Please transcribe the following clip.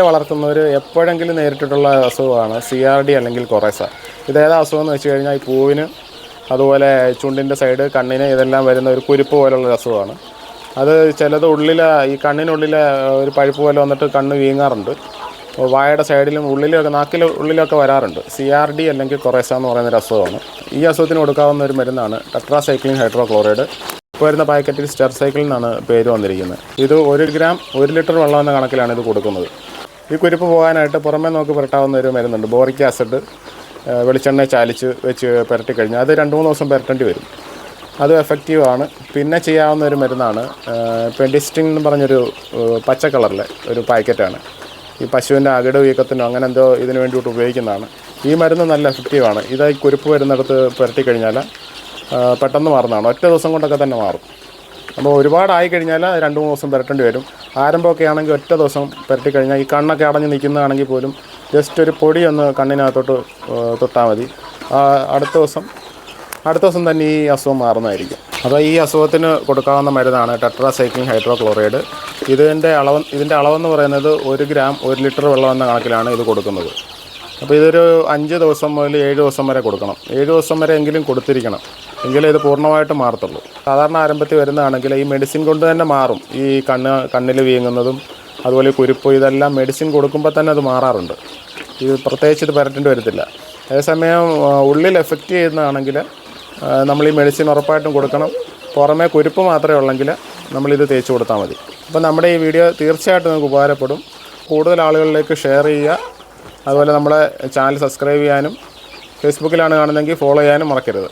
വളർത്തുന്നവർ എപ്പോഴെങ്കിലും നേരിട്ടിട്ടുള്ള അസുഖമാണ് C R D അല്ലെങ്കിൽ കൊറേസ. ഇതേതാ അസുഖം എന്ന് വെച്ച് കഴിഞ്ഞാൽ ഈ പൂവിന് അതുപോലെ ചുണ്ടിന്റെ സൈഡ് കണ്ണിന് ഇതെല്ലാം വരുന്ന ഒരു കുരുപ്പ് പോലുള്ള അസുഖമാണ്. അത് ചിലത് ഉള്ളിലെ ഈ കണ്ണിനുള്ളിലെ ഒരു പഴുപ്പ് പോലെ വന്നിട്ട് കണ്ണ് വീങ്ങാറുണ്ട്. വായയുടെ സൈഡിലും ഉള്ളിലൊക്കെ നാക്കിലും ഉള്ളിലൊക്കെ വരാറുണ്ട്. സി ആർ ഡി അല്ലെങ്കിൽ കൊറേസ എന്ന് പറയുന്ന ഒരു അസുഖമാണ്. ഈ അസുഖത്തിന് കൊടുക്കാവുന്ന ഒരു മരുന്നാണ് ടെട്രാസൈക്ലിൻ ഹൈഡ്രോക്ലോറൈഡ് ഇപ്പോൾ വരുന്ന പാക്കറ്റിൽ സ്റ്റെർ സൈക്കിൾ എന്നാണ് പേര് വന്നിരിക്കുന്നത്. ഇത് ഒരു ഗ്രാം ഒരു ലിറ്റർ വെള്ളം എന്ന കണക്കിലാണ് ഇത് കൊടുക്കുന്നത്. ഈ കുരുപ്പ് പോകാനായിട്ട് പുറമേ നോക്കി പുരട്ടാവുന്ന ഒരു മരുന്നുണ്ട്. ബോറിക് ആസിഡ് വെളിച്ചെണ്ണ ചാലിച്ച് വെച്ച് പുരട്ടി കഴിഞ്ഞാൽ അത് രണ്ട് മൂന്ന് ദിവസം പുരട്ടേണ്ടി വരും. അത് എഫക്റ്റീവാണ് പിന്നെ ചെയ്യാവുന്ന ഒരു മരുന്നാണ് പെൻഡിസ്റ്റിൻ എന്ന് പറഞ്ഞൊരു പച്ച കളറിലെ ഒരു പാക്കറ്റാണ്. ഈ പശുവിന്റെ അകിട് വീക്കത്തിനോ അങ്ങനെ എന്തോ ഇതിന് വേണ്ടിയിട്ട് ഉപയോഗിക്കുന്നതാണ്. ഈ മരുന്ന് നല്ല എഫക്റ്റീവാണ് ഇത് കുരുപ്പ് വരുന്നിടത്ത് പുരട്ടി കഴിഞ്ഞാൽ പെട്ടെന്ന് മാറുന്നതാണ്. ഒറ്റ ദിവസം കൊണ്ടൊക്കെ തന്നെ മാറും. അപ്പോൾ ഒരുപാടായി കഴിഞ്ഞാൽ രണ്ട് മൂന്ന് ദിവസം പുരട്ടേണ്ടി വരും. ആരംഭമൊക്കെ ആണെങ്കിൽ ഒറ്റ ദിവസം പുരട്ടി കഴിഞ്ഞാൽ ഈ കണ്ണൊക്കെ അടഞ്ഞ് നിൽക്കുന്നതാണെങ്കിൽ പോലും ജസ്റ്റ് ഒരു പൊടി ഒന്ന് കണ്ണിനകത്തോട്ട് തൊട്ടാൽ മതി. അടുത്ത ദിവസം അടുത്ത ദിവസം തന്നെ ഈ അസുഖം മാറുന്നതായിരിക്കും. അപ്പോൾ ഈ അസുഖത്തിന് കൊടുക്കാവുന്ന മരുന്നാണ് ടെട്രാസൈക്ലിൻ ഹൈഡ്രോക്ലോറൈഡ്. ഇതിന്റെ അളവ് ഇതിന്റെ അളവെന്ന് പറയുന്നത് ഒരു ഗ്രാം ഒരു ലിറ്റർ വെള്ളം എന്ന കണക്കിലാണ് ഇത് കൊടുക്കുന്നത്. അപ്പോൾ ഇതൊരു അഞ്ച് ദിവസം മുതൽ ഏഴ് ദിവസം വരെ കൊടുക്കണം. ഏഴ് ദിവസം വരെ എങ്കിലും കൊടുത്തിരിക്കണം. എങ്കിലേ ഇത് പൂർണമായിട്ട് മാറത്തുള്ളൂ. സാധാരണ ആരംഭത്തിൽ വരുന്നതാണെങ്കിൽ ഈ മെഡിസിൻ കൊണ്ട് തന്നെ മാറും. ഈ കണ്ണ് കണ്ണിൽ വീങ്ങുന്നതും അതുപോലെ കുരുപ്പ് ഇതെല്ലാം മെഡിസിൻ കൊടുക്കുമ്പോൾ തന്നെ അത് മാറാറുണ്ട്. ഇത് പ്രത്യേകിച്ച് ഇത് പരട്ടേണ്ടി വരത്തില്ല. അതേസമയം ഉള്ളിൽ എഫക്റ്റ് ചെയ്യുന്നതാണെങ്കിൽ നമ്മൾ ഈ മെഡിസിൻ ഉറപ്പായിട്ടും കൊടുക്കണം. പുറമേ കുരുപ്പ് മാത്രമേ ഉള്ളെങ്കിൽ നമ്മളിത് തേച്ച് കൊടുത്താൽ മതി. അപ്പോൾ നമ്മുടെ ഈ വീഡിയോ തീർച്ചയായിട്ടും നമുക്ക് ഉപകാരപ്പെടും. കൂടുതൽ ആളുകളിലേക്ക് ഷെയർ ചെയ്യുക. അതുപോലെ നമ്മുടെ ചാനൽ സബ്സ്ക്രൈബ് ചെയ്യാനും ഫേസ്ബുക്കിലാണ് കാണുന്നതെങ്കിൽ ഫോളോ ചെയ്യാനും മറക്കരുത്.